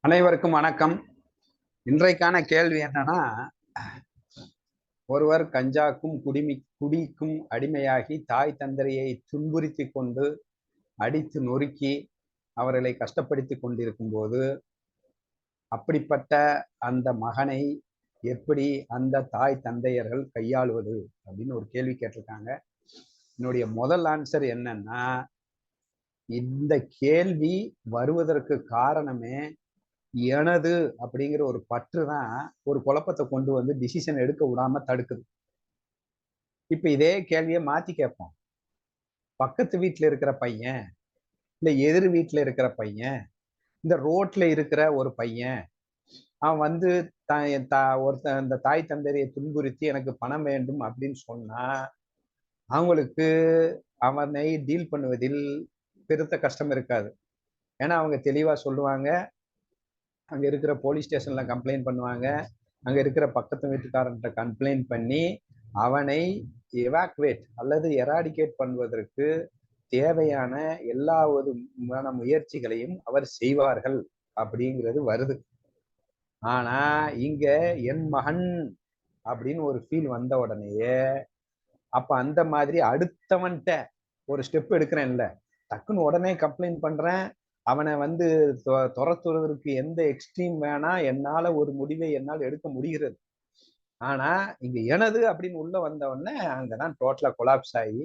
அனைவருக்கும் வணக்கம். இன்றைக்கான கேள்வி என்னன்னா ஒருவர் கஞ்சாக்கும் குடிமி குடிக்கும் அடிமையாகி தாய் தந்தரையை துன்புறுத்தி கொண்டு அடித்து நொறுக்கி அவர்களை கஷ்டப்படுத்தி கொண்டிருக்கும் போது அப்படிப்பட்ட அந்த மகனை எப்படி அந்த தாய் தந்தையர்கள் கையாளுவது அப்படின்னு ஒரு கேள்வி கேட்டிருக்காங்க. என்னுடைய முதல் ஆன்சர் என்னன்னா இந்த கேள்வி வருவதற்கு காரணமே எனது அப்படிங்கிற ஒரு பற்று தான் ஒரு குழப்பத்தை கொண்டு வந்து டிசிஷன் எடுக்க விடாம தடுக்குது. இப்ப இதே கேள்வியை மாத்தி கேட்போம். பக்கத்து வீட்டுல இருக்கிற பையன் இல்ல எதிர் வீட்டுல இருக்கிற பையன் இந்த ரோட்ல இருக்கிற ஒரு பையன் அவன் வந்து ஒருத்த இந்த தாய் தந்தையை துன்புறுத்தி எனக்கு பணம் வேண்டும் அப்படின்னு சொன்னா அவங்களுக்கு அவனை டீல் பண்ணுவதில் பெருத்த கஷ்டம் இருக்காது. ஏன்னா அவங்க தெளிவாக சொல்லுவாங்க. அங்கே இருக்கிற போலீஸ் ஸ்டேஷனில் கம்ப்ளைண்ட் பண்ணுவாங்க. அங்கே இருக்கிற பக்கத்து வீட்டுக்காரன்ட்ட கம்ப்ளைண்ட் பண்ணி அவனை எவாக்குவேட் அல்லது எராடிகேட் பண்ணுவதற்கு தேவையான எல்லா ஒரு முயற்சிகளையும் அவர் செய்வார்கள் அப்படிங்கிறது வருது. ஆனா இங்க என் மகன் அப்படின்னு ஒரு ஃபீல் வந்த உடனேயே அப்ப அந்த மாதிரி அடுத்தவன்கிட்ட ஒரு ஸ்டெப் எடுக்கிறேன்ல. டக்குன்னு உடனே கம்ப்ளைண்ட் பண்றேன். அவனை வந்து துரத்துறதற்கு எந்த எக்ஸ்ட்ரீம் வேணா என்னால ஒரு முடிவை என்னால் எடுக்க முடிகிறது. ஆனா இங்க எனது அப்படின்னு உள்ள வந்த உடனே அங்கதான் டோட்டலா கொலாப்ஸ் ஆகி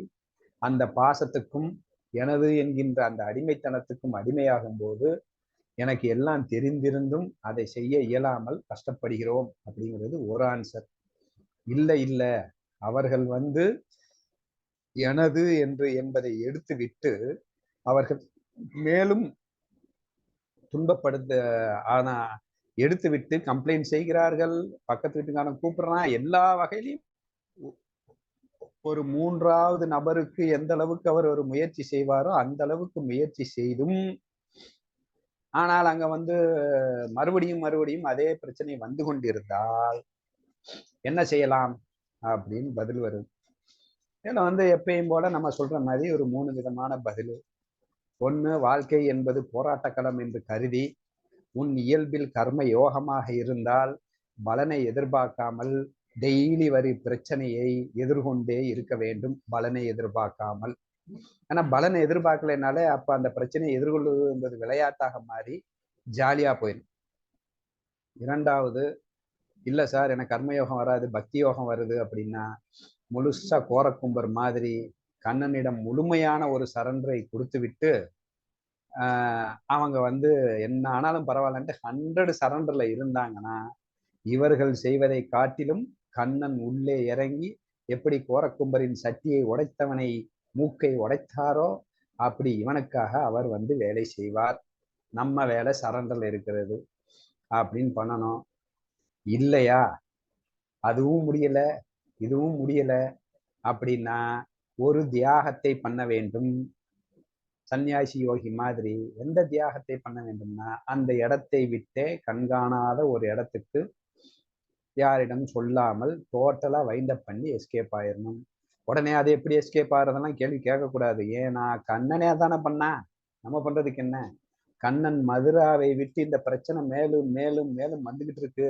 அந்த பாசத்துக்கும் எனது என்கின்ற அந்த அடிமைத்தனத்துக்கும் அடிமையாகும் போது எனக்கு எல்லாம் தெரிந்திருந்தும் அதை செய்ய இயலாமல் கஷ்டப்படுகிறோம் அப்படிங்கிறது ஒரு ஆன்சர் இல்லை இல்லை. அவர்கள் வந்து எனது என்று என்பதை எடுத்து விட்டு அவர்கள் மேலும் துன்பப்படுத்த ஆனா எடுத்து விட்டு கம்ப்ளைண்ட் செய்கிறார்கள். பக்கத்து வீட்டுக்காரன் கூப்பிடுறான். எல்லா வகையிலையும் ஒரு மூன்றாவது நபருக்கு எந்த அளவுக்கு அவர் ஒரு முயற்சி செய்வாரோ அந்த அளவுக்கு முயற்சி செய்தும் ஆனால் அங்க வந்து மறுபடியும் மறுபடியும் அதே பிரச்சனை வந்து கொண்டிருந்தால் என்ன செய்யலாம் அப்படின்னு பதில் வரும். இதில் வந்து எப்பயும் போல நம்ம சொல்ற மாதிரி ஒரு மூணு விதமான பதில் ஒன்று வாழ்க்கை என்பது போராட்டக்களம் என்று கருதி உன் இயல்பில் கர்ம யோகமாக இருந்தால் பலனை எதிர்பார்க்காமல் டெய்லி வரி பிரச்சனையை எதிர்கொண்டே இருக்க வேண்டும். பலனை எதிர்பார்க்காமல். ஆனா பலனை எதிர்பார்க்கலைனாலே அப்ப அந்த பிரச்சனையை எதிர்கொள்வது என்பது விளையாட்டாக மாறி ஜாலியா போயிடும் இரண்டாவது இல்ல சார் எனக்கு கர்மயோகம் வராது பக்தி யோகம் வருது அப்படின்னா முழுசா கோரக்கும்பர் மாதிரி கண்ணனிடம் முழுமையான ஒரு சரண்டரை கொடுத்து விட்டு அவங்க வந்து என்ன ஆனாலும் பரவாயில்லன்ட்டு ஹண்ட்ரட் சரண்டர்ல இருந்தாங்கன்னா இவர்கள் செய்வதை காட்டிலும் கண்ணன் உள்ளே இறங்கி எப்படி கோரக்கும்பரின் சட்டியை உடைத்தவனை மூக்கை உடைத்தாரோ அப்படி இவனுக்காக அவர் வந்து வேலை செய்வார். நம்ம வேலை சரண்டர்ல இருக்கிறது அப்படின்னு பண்ணணும். இல்லையா? அதுவும் முடியல இதுவும் முடியல. அப்படின்னா ஒரு தியாகத்தை பண்ண வேண்டும். சன்னியாசி யோகி மாதிரி எந்த தியாகத்தை பண்ண வேண்டும்னா அந்த இடத்தை விட்டே கண்காணாத ஒரு இடத்துக்கு யாரிடம் சொல்லாமல் டோட்டலாக வைண்டப் பண்ணி எஸ்கேப் ஆயிடணும் உடனே அது எப்படி எஸ்கேப் ஆகிறதெல்லாம் கேள்வி கேட்கக்கூடாது. ஏன்னா கண்ணனே தானே பண்ணா? நம்ம பண்றதுக்கு என்ன? கண்ணன் மதுராவை விட்டு இந்த பிரச்சனை மேலும் மேலும் மேலும் வந்துகிட்டு இருக்கு.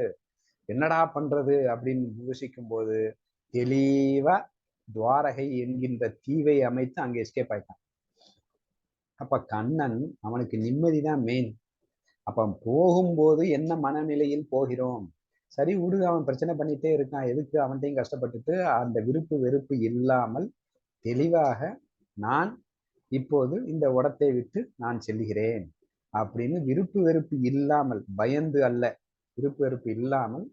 என்னடா பண்றது அப்படின்னு யோசிக்கும் போது தெளிவா துவாரகை என்கின்ற தீவை அமைத்து அங்கே எஸ்கேப் ஆயிட்டான். அப்ப கண்ணன் அவனுக்கு நிம்மதி தான் மெயின் அப்ப போகும்போது என்ன மனநிலையில் போகிறோம்? சரி விடு அவன் பிரச்சனை பண்ணிட்டே இருக்கான். எதுக்கு அவன்கிட்டையும் கஷ்டப்பட்டுட்டு அந்த விருப்பு வெறுப்பு இல்லாமல் தெளிவாக நான் இப்போது இந்த உடத்தை விட்டு நான் செல்கிறேன் அப்படின்னு விருப்பு வெறுப்பு இல்லாமல் பயந்து அல்ல. விருப்பு வெறுப்பு இல்லாமல்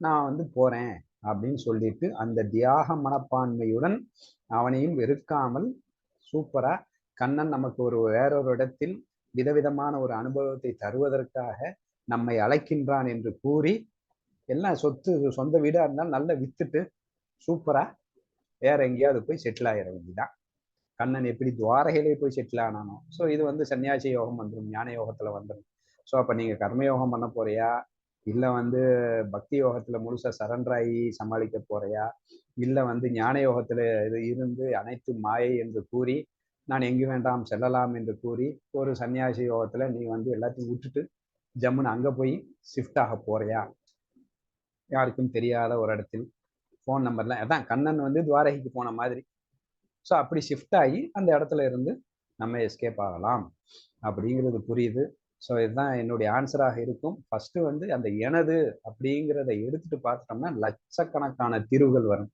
நான் வந்து போறேன் அப்படின்னு சொல்லிட்டு அந்த தியாக மனப்பான்மையுடன் அவனையும் வெறுக்காமல் சூப்பரா கண்ணன் நமக்கு ஒரு வேறொரு இடத்தில் விதவிதமான ஒரு அனுபவத்தை தருவதற்காக நம்மை அழைக்கின்றான் என்று கூறி எல்லாம் சொத்து சொந்த வீடா இருந்தாலும் நல்லா வித்துட்டு சூப்பரா வேற எங்கேயாவது போய் செட்டில் ஆகிட வேண்டியதான் கண்ணன் எப்படி துவாரகையிலே போய் செட்டில் ஆனானோ? ஸோ இது வந்து சன்னியாசி யோகம் வந்துடும் ஞான யோகத்துல வந்துடும் ஸோ அப்போ நீங்க கர்மயோகம் பண்ண போறியா? இல்லை வந்து பக்தி யோகத்தில் முழுசா சரண்டராகி சமாளிக்க போறியா? இல்லை வந்து ஞான யோகத்தில் இது இருந்து அனைத்து மாயை என்று கூறி நான் எங்கு வேண்டாம் செல்லலாம் என்று கூறி ஒரு சன்னியாசி யோகத்தில் நீ வந்து எல்லாத்தையும் விட்டுட்டு ஜம்முன்னு அங்க போய் ஷிஃப்ட் ஆக போறியா? யாருக்கும் தெரியாத ஒரு இடத்தில் ஃபோன் நம்பர்லாம் அதான் கண்ணன் வந்து துவாரகைக்கு போன மாதிரி. ஸோ அப்படி ஷிஃப்ட் ஆகி அந்த இடத்துல இருந்து நம்ம எஸ்கேப் ஆகலாம் அப்படிங்கிறது புரியுது. ஸோ இதுதான் என்னுடைய ஆன்சராக இருக்கும். ஃபர்ஸ்ட் வந்து அந்த எனது அப்படிங்கிறத எடுத்துட்டு பார்த்துட்டோம்னா லட்சக்கணக்கான தீர்வுகள் வரும்.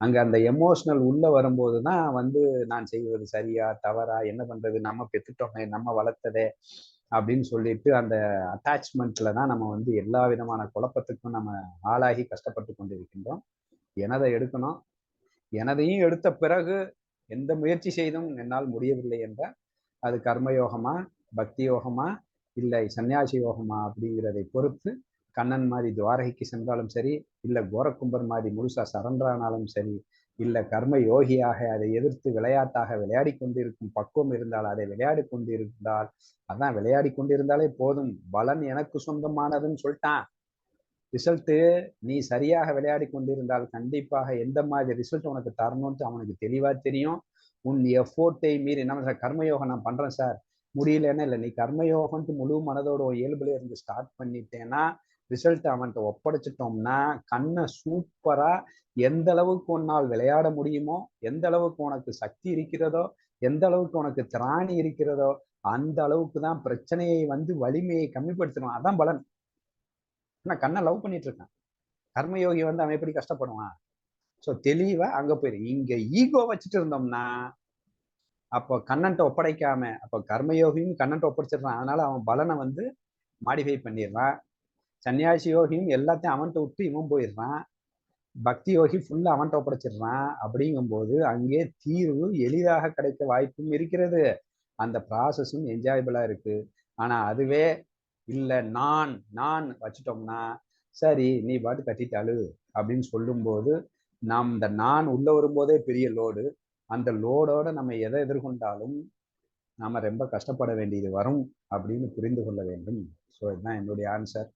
அங்கே அந்த எமோஷ்னல் உள்ளே வரும்போது தான் வந்து நான் செய்வது சரியா தவறா என்ன பண்ணுறது நம்ம பெற்றுட்டோமே நம்ம வளர்த்ததே அப்படின்னு சொல்லிட்டு அந்த அட்டாச்மெண்ட்ல தான் நம்ம வந்து எல்லா விதமான குழப்பத்துக்கும் நம்ம ஆளாகி கஷ்டப்பட்டு கொண்டிருக்கின்றோம். எனதை எடுக்கணும். எனதையும் எடுத்த பிறகு எந்த முயற்சி செய்தும் என்னால் முடியவில்லை என்றால் அது கர்மயோகமா பக்தி யோகமா இல்லை சன்னியாசி யோகமா அப்படிங்கிறதை பொறுத்து கண்ணன் மாதிரி துவாரகைக்கு சென்றாலும் சரி இல்லை கோரக்கும்பர் மாதிரி முழுசா சரண்டரானாலும் சரி இல்லை கர்ம யோகியாக அதை எதிர்த்து விளையாட்டாக விளையாடி கொண்டிருக்கும் பக்குவம் இருந்தால் அதை விளையாடி கொண்டிருந்தால் அதான் விளையாடி கொண்டிருந்தாலே போதும். பலன் எனக்கு சொந்தமானதுன்னு சொல்லிட்டான். ரிசல்ட்டு நீ சரியாக விளையாடி கொண்டிருந்தால் கண்டிப்பாக எந்த மாதிரி ரிசல்ட் உனக்கு தரணும்ட்டு அவனுக்கு தெளிவா தெரியும். உன் எஃபோர்ட்டை மீறி நம்ம கர்மயோகம் நான் பண்றேன் சார் முடியலன்னா இல்லை நீ கர்மயோகம்ட்டு முழு மனதோட இயல்புல இருந்து ஸ்டார்ட் பண்ணிட்டேன்னா ரிசல்ட் அவன்கிட்ட ஒப்படைச்சிட்டோம்னா கண்ணை சூப்பரா எந்த அளவுக்கு உன்னால் விளையாட முடியுமோ எந்த அளவுக்கு உனக்கு சக்தி இருக்கிறதோ எந்த அளவுக்கு உனக்கு திராணி இருக்கிறதோ அந்த அளவுக்கு தான் பிரச்சனையை வந்து வலிமையை கம்மிப்படுத்தணும். அதான் பலன். நான் கண்ணை லவ் பண்ணிட்டு இருக்கான். கர்மயோகி வந்து அவன் எப்படி கஷ்டப்படுவான்? ஸோ தெளிவா அங்க போயிரு. இங்க ஈகோ வச்சுட்டு இருந்தோம்னா அப்போ கண்ணன்ட்ட ஒப்படைக்காம அப்போ கர்மயோகியும் கண்ணன்ட்ட ஒப்படைச்சிடுறான். அதனால அவன் பலனை வந்து மாடிஃபை பண்ணிடுறான். சன்னியாசி யோகியும் எல்லாத்தையும் அவன்கிட்ட விட்டு இவன் போயிடுறான். பக்தி யோகி ஃபுல்லாக அவன்கிட்ட ஒப்படைச்சிடுறான். அப்படிங்கும்போது அங்கே தீர்வு எளிதாக கிடைக்க வாய்ப்பும் இருக்கிறது. அந்த ப்ராசஸும் என்ஜாயபிளாக இருக்குது ஆனால் அதுவே இல்லை நான் நான் வச்சுட்டோம்னா சரி நீ பாட்டு கட்டிட்டாலு அப்படின்னு சொல்லும்போது நாம் இந்த நான் உள்ளே வரும்போதே பெரிய லோடு அந்த லோடோட நம்ம எதை எதிர்கொண்டாலும் நாம் ரொம்ப கஷ்டப்பட வேண்டியது வரும் அப்படின்னு புரிந்து கொள்ள வேண்டும். ஸோ இதுதான் என்னுடைய ஆன்சர்